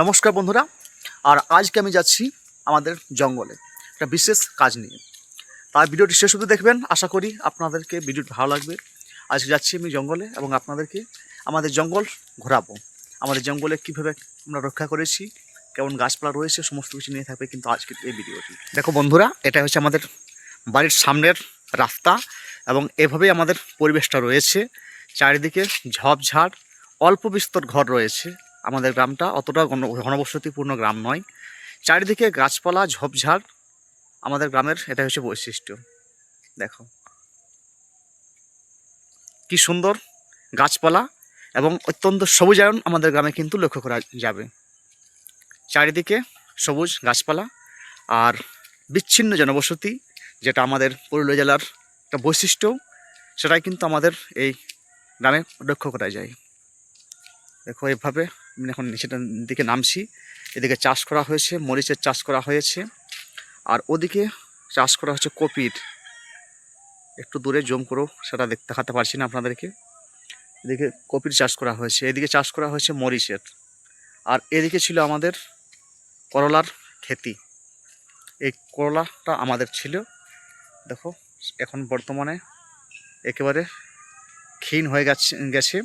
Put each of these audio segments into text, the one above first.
নমস্কার বন্ধুরা, আর আজকে আমি যাচ্ছি আমাদের জঙ্গলে একটা বিশেষ কাজ নিয়ে। তার ভিডিওটি শেষ অবধি দেখবেন, আশা করি আপনাদেরকে ভিডিওটি ভালো লাগবে। আজকে যাচ্ছি আমি জঙ্গলে এবং আপনাদেরকে আমাদের জঙ্গল ঘোরাবো। আমাদের জঙ্গলে কীভাবে আমরা রক্ষা করেছি, কেমন গাছপালা রয়েছে, সমস্ত কিছু নিয়ে থাকবে কিন্তু আজকে এই ভিডিওটি। দেখো বন্ধুরা এটা হচ্ছে আমাদের বাড়ির সামনের রাস্তা এবং এভাবেই আমাদের পরিবেশটা রয়েছে। চারিদিকে ঝোপঝাড়, অল্প বিস্তর ঘর রয়েছে। আমাদের গ্রামটা অতটা ঘনবসতিপূর্ণ গ্রাম নয়। চারিদিকে গাছপালা, ঝোপঝাড়, আমাদের গ্রামের এটা হচ্ছে বৈশিষ্ট্য। দেখো। কি সুন্দর গাছপালা এবং অত্যন্ত সবুজায়ন আমাদের গ্রামে কিন্তু লক্ষ্য করা যাবে। চারিদিকে সবুজ গাছপালা আর বিচ্ছিন্ন জনবসতি, যেটা আমাদের পুরুলিয়া জেলার একটা বৈশিষ্ট্য, সেটাই কিন্তু আমাদের এই গ্রামে লক্ষ্য করা যায়। দেখো, এভাবে আমি এখন নিচেটার দিকে নামছি। এদিকে চাষ করা হয়েছে, মরিচের চাষ করা হয়েছে। আর ওদিকে চাষ করা হচ্ছে কপির। একটু দূরে জম করো, সেটা দেখতে দেখাতে পারছি না আপনাদেরকে। এদিকে কপির চাষ করা হয়েছে, এদিকে চাষ করা হয়েছে মরিচের। আর এদিকে ছিল আমাদের করলার খেতি। এই করলাটা আমাদের ছিল। দেখো, এখন বর্তমানে একেবারে ক্ষীণ হয়ে গেছে গেছে,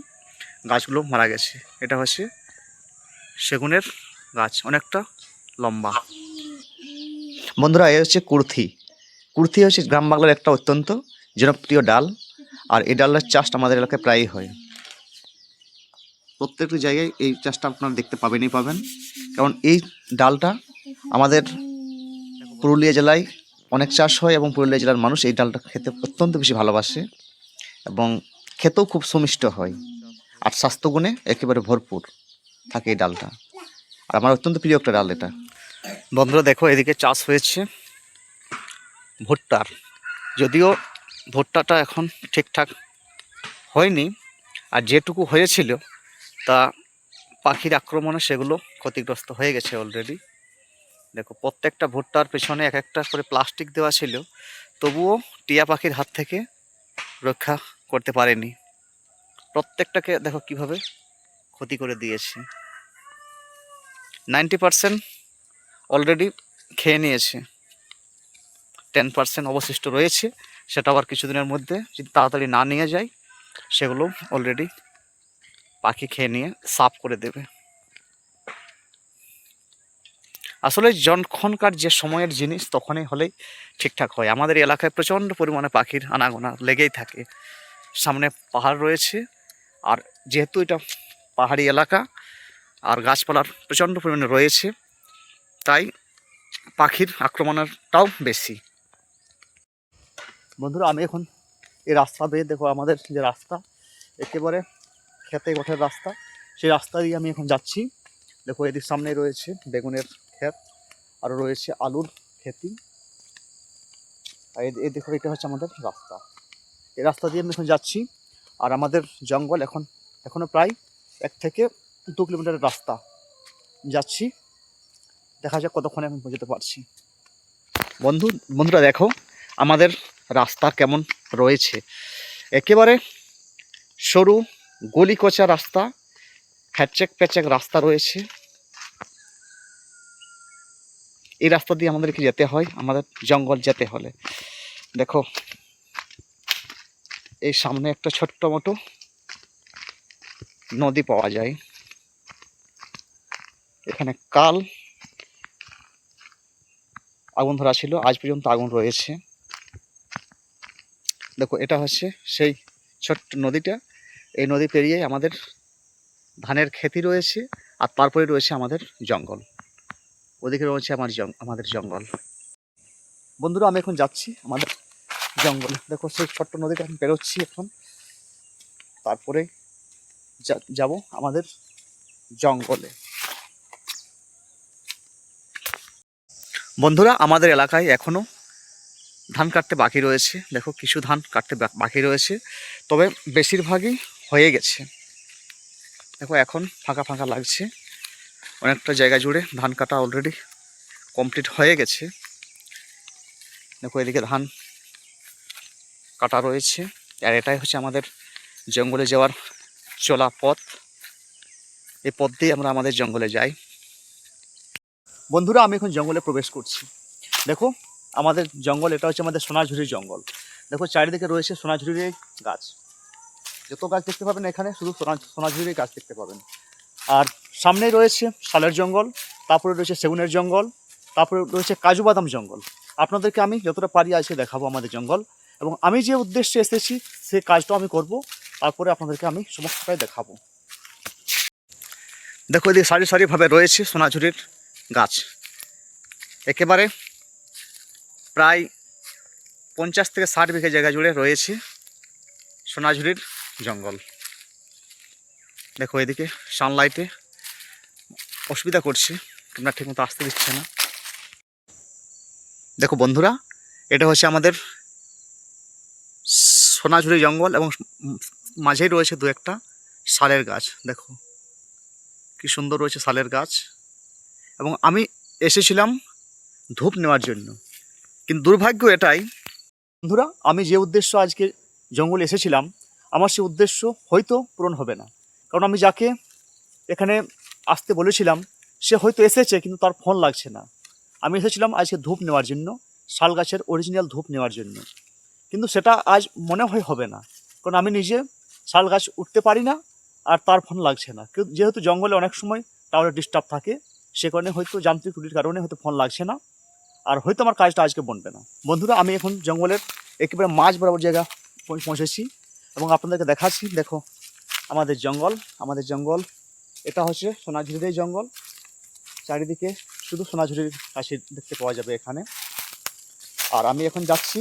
গাছগুলো মারা গেছে। এটা হচ্ছে সেগুনের গাছ অনেকটা লম্বা। বন্ধুরা এ হচ্ছে কুর্থি। কুর্থি হচ্ছে গ্রাম বাংলার একটা অত্যন্ত জনপ্রিয় ডাল, আর এই ডালের চাষটা আমাদের এলাকায় প্রায়ই হয়। প্রত্যেকটি জায়গায় এই চাষটা আপনারা দেখতে পাবেনই পাবেন। কারণ এই ডালটা আমাদের পুরুলিয়া জেলায় অনেক চাষ হয় এবং পুরুলিয়া জেলার মানুষ এই ডালটা খেতে অত্যন্ত বেশি ভালোবাসে এবং খেতেও খুব সুমিষ্ট হয়। আর স্বাস্থ্যগুণে একেবারে ভরপুর। থাকে এই ডালটা। আর আমার অত্যন্ত প্রিয় একটা ডাল এটা। বন্ধুরা দেখো, এদিকে চাষ হয়েছে ভুট্টার। যদিও ভুট্টাটা এখন ঠিকঠাক হয়নি, আর যেটুকু হয়েছিল, তা পাখির আক্রমণে সেগুলো ক্ষতিগ্রস্ত হয়ে গেছে অলরেডি দেখো, প্রত্যেকটা ভুট্টার পেছনে এক একটা করে প্লাস্টিক দেওয়া ছিল, তবুও টিয়া পাখির হাত থেকে রক্ষা করতে পারেনি। প্রত্যেকটাকে দেখো কীভাবে ক্ষতি করে দিয়েছে। নাইনটি পার্সেন্ট অলরেডি খেয়ে নিয়েছে। টেন পার্সেন্ট অবশিষ্ট রয়েছে, সেটা আবার কিছুদিনের মধ্যে যদি তাড়াতাড়ি না নিয়ে যায়, সেগুলো অলরেডি পাখি খেয়ে নিয়ে সাফ করে দেবে। আসলে যখনকার যে সময়ের জিনিস, তখনই হলেই ঠিকঠাক হয়। আমাদের এলাকায় প্রচণ্ড পরিমাণে পাখির আনাগোনা লেগেই থাকে। সামনে পাহাড় রয়েছে, আর যেহেতু এটা পাহাড়ি এলাকা আর গাছপালার প্রচণ্ড পরিমাণে রয়েছে, তাই পাখির আক্রমণটাও বেশি। বন্ধুরা, আমি এখন এই রাস্তা দিয়ে দেখো আমাদের যে রাস্তা, একেবারে খেতে গোঠের রাস্তা। সেই রাস্তা দিয়ে আমি এখন যাচ্ছি। দেখো, এদিক সামনে রয়েছে বেগুনের ক্ষেত, আরও রয়েছে আলুর খেতি। আর এই দেখো এটা হচ্ছে আমাদের রাস্তা। এই রাস্তা দিয়ে আমি এখন যাচ্ছি। আর আমাদের জঙ্গল এখন এখনও প্রায় এক থেকে দু কিলোমিটারের রাস্তা যাচ্ছি। দেখা যাক কতক্ষণে আমি পৌঁছতে পারছি। বন্ধু, বন্ধুরা দেখো, আমাদের রাস্তা কেমন রয়েছে। একেবারে সরু গলি কচা রাস্তা ফ্যাচেক প্যাচেক রাস্তা রয়েছে। এই রাস্তা দিয়ে আমাদেরকে যেতে হয়, আমাদের জঙ্গল যেতে হলে। দেখো, এই সামনে একটা ছোট্ট মতো নদী পাওয়া যায়। এখানে কাল আগুন ধরা ছিল, আজ পর্যন্ত আগুন রয়েছে। দেখো, এটা হচ্ছে সেই ছোট্ট নদীটা। এই নদী পেরিয়ে আমাদের ধানের খেতি রয়েছে আর তারপরে রয়েছে আমাদের জঙ্গল। ওদিকে রয়েছে আমার আমাদের জঙ্গল। বন্ধুরা, আমি এখন যাচ্ছি আমাদের জঙ্গলে। দেখো, সেই ছোট্ট নদীটা আমি পেরোচ্ছি এখন। তারপরে যাব আমাদের জঙ্গলে। বন্ধুরা, আমাদের এলাকায় এখনও ধান কাটতে বাকি রয়েছে। দেখো কিছু ধান কাটতে বাকি রয়েছে, তবে বেশিরভাগই হয়ে গেছে। দেখো, এখন ফাঁকা ফাঁকা লাগছে। অনেকটা জায়গা জুড়ে ধান কাটা অলরেডি কমপ্লিট হয়ে গেছে। দেখো, এদিকে ধান কাটা রয়েছে। আর এটাই হচ্ছে আমাদের জঙ্গলে যাওয়ার চলা পথ এই পথ দিয়ে আমরা আমাদের জঙ্গলে যাই। বন্ধুরা, আমি এখন জঙ্গলে প্রবেশ করছি। দেখো, আমাদের জঙ্গল, এটা হচ্ছে আমাদের সোনাঝুরির জঙ্গল। দেখো, চারিদিকে রয়েছে সোনাঝুরির গাছ। যত গাছ দেখতে পাবেন এখানে, শুধু সোনা সোনাঝুরির গাছ দেখতে পাবেন। আর সামনেই রয়েছে শালের জঙ্গল, তারপরে রয়েছে সেগুনের জঙ্গল, তারপরে রয়েছে কাজু বাদাম জঙ্গল। আপনাদেরকে আমি যতটা পারি আজকে দেখাবো আমাদের জঙ্গল। এবং আমি যে উদ্দেশ্যে এসেছি, সে কাজটাও আমি করব, তারপরে আপনাদেরকে আমি সমস্তটাই দেখাবো। দেখো, এদিকে সারি সারিভাবে রয়েছে সোনাঝুরির গাছ। একেবারে প্রায় পঞ্চাশ থেকে ষাট বিঘা জায়গা জুড়ে রয়েছে সোনাঝুরির জঙ্গল। দেখো এদিকে সানলাইটে অসুবিধা করছে, তোমরা ঠিকমতো আসতে দিচ্ছে না। দেখো বন্ধুরা, এটা হচ্ছে আমাদের সোনাঝুরি জঙ্গল এবং মাঝেই রয়েছে দু একটা শালের গাছ। দেখো, কি সুন্দর রয়েছে শালের গাছ। এবং আমি এসেছিলাম ধূপ নেওয়ার জন্য। কিন্তু দুর্ভাগ্য এটাই, বন্ধুরা, আমি যে উদ্দেশ্য আজকে জঙ্গলে এসেছিলাম, আমার সে উদ্দেশ্য হয়তো পূরণ হবে না। কারণ আমি যাকে এখানে আসতে বলেছিলাম, সে হয়তো এসেছে, কিন্তু তার ফোন লাগছে না। আমি এসেছিলাম আজকে ধূপ নেওয়ার জন্য, শাল গাছের অরিজিনাল ধূপ নেওয়ার জন্য। কিন্তু সেটা আজ মনে হয় হবে না, কারণ আমি নিজে শাল গাছ উঠতে পারি না আর তার ফোন লাগছে না। যেহেতু জঙ্গলে অনেক সময় টাওয়ারের ডিস্টার্ব থাকে সে কারণে হয়তো যান্ত্রিক ত্রুটির কারণে হয়তো ফোন লাগছে না। আর হয়তো আমার কাজটা আজকে বনবে না। বন্ধুরা, আমি এখন জঙ্গলের একেবারে মাঝ বরাবর জায়গা পৌঁছেছি এবং আপনাদেরকে দেখাচ্ছি, দেখো, আমাদের জঙ্গল আমাদের জঙ্গল। এটা হচ্ছে সোনাঝুরির জঙ্গল। চারিদিকে শুধু সোনাঝুরির কাশি দেখতে পাওয়া যাবে এখানে। আর আমি এখন যাচ্ছি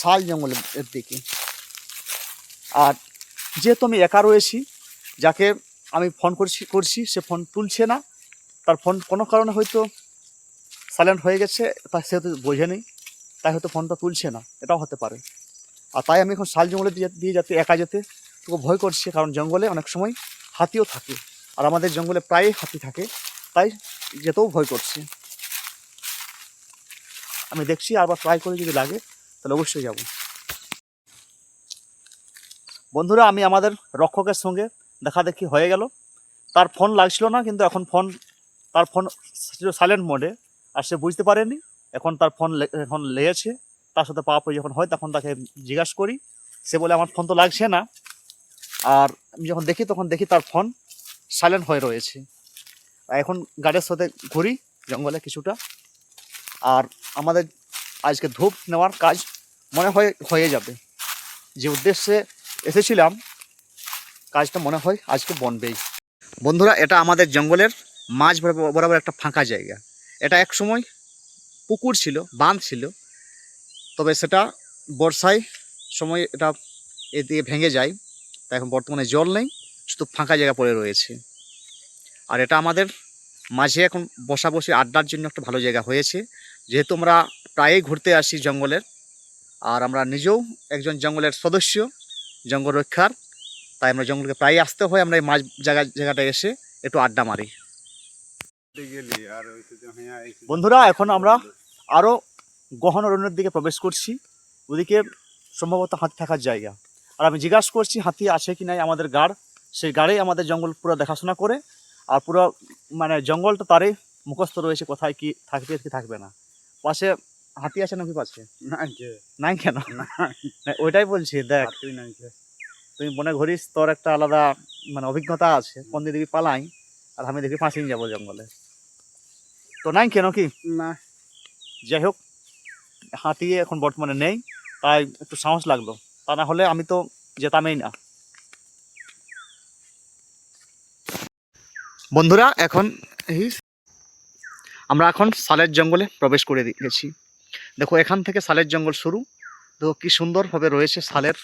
শাল জঙ্গলের দিকে। আর যেহেতু আমি একা রয়েছি, যাকে আমি ফোন করছি করছি, সে ফোন তুলছে না। তার ফোন কোনো কারণে হয়তো সাইলেন্ট হয়ে গেছে তা সে হয়তো বোঝেনি তাই হয়তো ফোনটা তুলছে না, এটাও হতে পারে। আর তাই আমি এখন শাল জঙ্গলে দিয়ে যাতে একা যেতে খুব ভয় করছে, কারণ জঙ্গলে অনেক সময় হাতিও থাকে, আর আমাদের জঙ্গলে প্রায়ই হাতি থাকে, তাই যেতেও ভয় করছে। আমি দেখছি, আবার ট্রাই করে যদি লাগে, তাহলে অবশ্যই যাব। বন্ধুরা, আমি আমাদের রক্ষকের সঙ্গে দেখা দেখি হয়ে গেল। তার ফোন লাগছিল না, কিন্তু এখন ফোন তার ফোন ছিল সাইলেন্ট মোডে আর সে বুঝতে পারেনি। এখন তার ফোন এখন লেগেছে। তার সাথে পাওয়া যখন হয়, তখন তাকে জিজ্ঞাসা করি। সে বলে, আমার ফোন তো লাগছে না। আর আমি যখন দেখি, তখন দেখি তার ফোন সাইলেন্ট হয়ে রয়েছে। এখন গাড়ির সাথে ঘুরি, জঙ্গলে কিছুটা। আর আমাদের আজকে ধূপ নেওয়ার কাজ মনে হয় হয়ে যাবে। যে উদ্দেশ্যে এসেছিলাম, কাজটা মনে হয় আজকে বনবেই। বন্ধুরা, এটা আমাদের জঙ্গলের মাঝ বরাবর একটা ফাঁকা জায়গা। এটা এক সময় পুকুর ছিল, বাঁধ ছিল। তবে সেটা বর্ষায় সময় এটা এদিকে ভেঙে যায়। তাই এখন বর্তমানে জল নেই, শুধু ফাঁকা জায়গা পড়ে রয়েছে। আর এটা আমাদের মাঝে এখন বসাবসি আড্ডার জন্য একটা ভালো জায়গা হয়েছে। যেহেতু আমরা প্রায়ই ঘুরতে আসি জঙ্গলের, আর আমরা নিজেও একজন জঙ্গলের সদস্য, জঙ্গল রক্ষার। তাই আমরা জঙ্গলকে প্রায়ই আসতে হয়, আমরা এই মাঝ জায়গা জায়গাটা এসে একটু আড্ডা মারি গেলি আর ওই তো হ্যাঁ এই তো- বন্ধুরা এখন আমরা আরও গহন অরণ্যের দিকে প্রবেশ করছি। ওদিকে সম্ভবত হাতি থাকার জায়গা। আর আমি জিজ্ঞাসা করছি হাতি আছে কি নাই আমাদের গাড়? সেই গাড়েই আমাদের জঙ্গল পুরো দেখাশোনা করে। আর পুরো মানে জঙ্গলটা তারই মুখস্থ রয়েছে কোথায় কি থাকবে কি থাকবে না। পাশে হাতি আছে নাকি পাশে? নাই কেন? না, ওইটাই বলছি দেখ। তুই মনে ঘুরিস তোর একটা আলাদা মানে অভিজ্ঞতা আছে। কোন দিকে পালাই আর আমি দেখি ফাঁসিয়ে যাব জঙ্গলে। তো নাই কেন কি? না। যাই হোক হাতি এখন বর্তমানে নেই তাই একটু সাহস লাগল। তা না হলে আমি তো যেতামই না। বন্ধুরা এখন আমরা এখন সালের জঙ্গলে প্রবেশ করে গেছি। দেখো এখান থেকে সালের জঙ্গল শুরু। দেখো কি সুন্দরভাবে রয়েছে সালের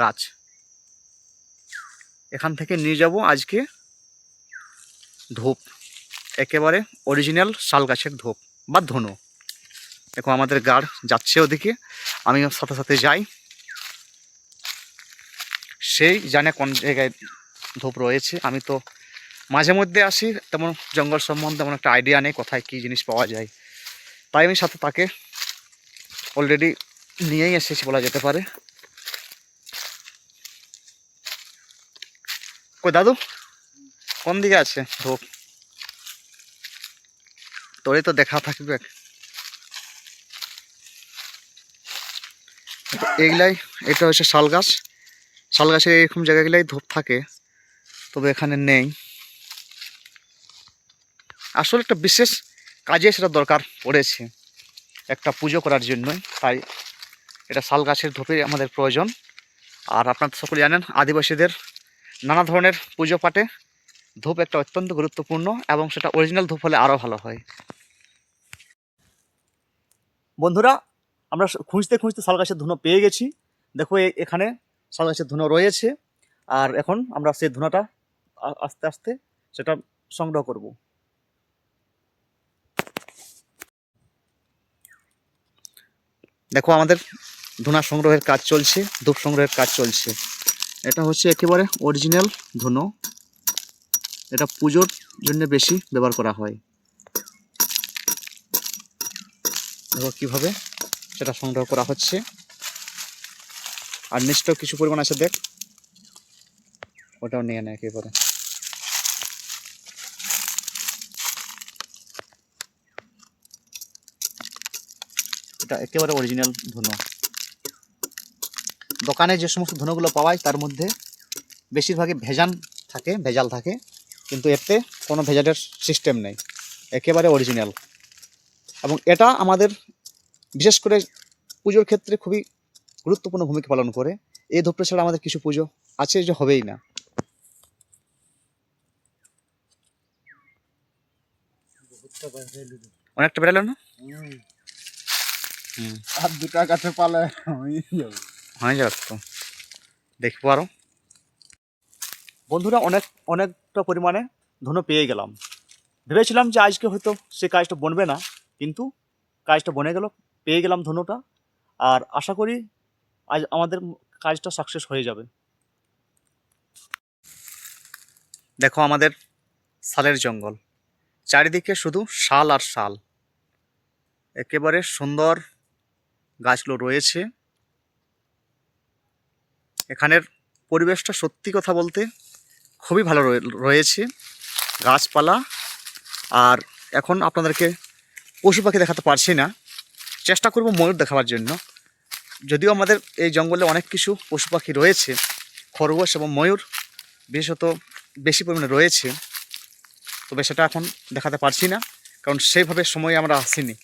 গাছ। এখান থেকে নিয়ে যাব আজকে ধূপ। একেবারে অরিজিনাল শাল গাছের ধূপ বা ধনু। দেখো, আমাদের গাড় যাচ্ছে ওদিকে। আমি সাথে সাথে যাই। সেই জানে কোন জায়গায় ধূপ রয়েছে। আমি তো মাঝে মধ্যে আসি। তেমন জঙ্গল সম্বন্ধে তেমন একটা আইডিয়া নেই কোথায় কী জিনিস পাওয়া যায়। তাই আমি সাথে তাকে অলরেডি নিয়েই এসেছি বলা যেতে পারে। কই দাদু? কোন দিকে আছে ধূপ? তোরে তো দেখা থাকবে। এইগুলাই এটা হচ্ছে শাল গাছ। শাল গাছের এরকম জায়গাগুলাই ধূপ থাকে, তবে এখানে নেই। আসলে একটা বিশেষ কাজে সেটা দরকার পড়েছে, একটা পুজো করার জন্যই। তাই এটা শাল গাছের ধূপে আমাদের প্রয়োজন। আর আপনারা সকলে জানেন, আদিবাসীদের নানা ধরনের পুজো পাঠে ধূপ একটা অত্যন্ত গুরুত্বপূর্ণ এবং সেটা অরিজিনাল ধূপ হলে আরও ভালো হয়। বন্ধুরা, আমরা খুঁজতে খুঁজতে শাল গাছের ধুনো পেয়ে গেছি। দেখো এখানে শাল গাছের ধুনো রয়েছে। আর এখন আমরা সেই ধুনাটা আস্তে আস্তে সেটা সংগ্রহ করব। দেখো আমাদের ধুনা সংগ্রহের কাজ চলছে, ধূপ সংগ্রহের কাজ চলছে। এটা হচ্ছে একেবারে অরিজিনাল ধুনো। এটা পুজোর জন্য বেশি ব্যবহার করা হয়। দেখো কীভাবে সেটা সংগ্রহ করা হচ্ছে। আর নিশ্চয় কিছু পরিমাণ আছে, দেখ। ওটাও নিয়ে নেয় একেবারে। এটা একেবারে অরিজিনাল ধুনো। দোকানে যে সমস্ত ধুনোগুলো পাওয়া যায় তার মধ্যে বেশিরভাগই ভেজান থাকে, ভেজাল থাকে। কিন্তু এতে কোনো ভেজালের সিস্টেম নেই। একেবারে অরিজিনাল এবং এটা আমাদের বিশেষ করে পুজোর ক্ষেত্রে খুবই গুরুত্বপূর্ণ ভূমিকা পালন করে। এই ধূপটা ছাড়া আমাদের কিছু পুজো আছে যে হবেই না। অনেকটা বেরালো না? আর দুটা পালে হয়ে যাবে। হয়ে যাবে তো। দেখব আরও বন্ধুরা অনেক অনেকটা পরিমাণে ধুনো পেয়ে গেলাম। ভেবেছিলাম যে আজকে হয়তো সে কাজটা বনবে না। কিন্তু কাজটা বনে গেল, পেয়ে গেলাম ধনুটা আর আশা করি আজ আমাদের কাজটা সাকসেস হয়ে যাবে। দেখো আমাদের শালের জঙ্গল। চারিদিকে শুধু শাল আর শাল। একেবারে সুন্দর গাছগুলো রয়েছে। এখানের পরিবেশটা সত্যি কথা বলতে খুবই ভালো রয়ে- রয়েছে। গাছপালা। আর এখন আপনাদেরকে পশু পাখি দেখাতে পারছি না। চেষ্টা করব ময়ূর দেখাবার জন্য। যদিও আমাদের এই জঙ্গলে অনেক কিছু পশু পাখি রয়েছে, খরগোশ এবং ময়ূর বিশেষত বেশি পরিমাণে রয়েছে। তবে সেটা এখন দেখাতে পারছি না, কারণ সেইভাবে সময় আমরা আসিনি।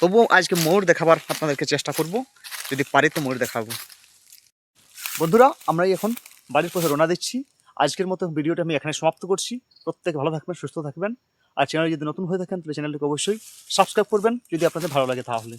তবুও আজকে ময়ূর দেখাবার আপনাদেরকে চেষ্টা করব। যদি পারি তো ময়ূর দেখাবো। বন্ধুরা আমরা এখন বাড়ির পথে রোনা দিচ্ছি। আজকের মতো ভিডিওটা আমি এখানে সমাপ্ত করছি। প্রত্যেকে ভালো থাকবেন, সুস্থ থাকবেন। আর চ্যানেল যদি নতুন হয়ে থাকেন, তাহলে চ্যানেলটিকে অবশ্যই সাবস্ক্রাইব করবেন। যদি আপনাদের ভালো লাগে তাহলে।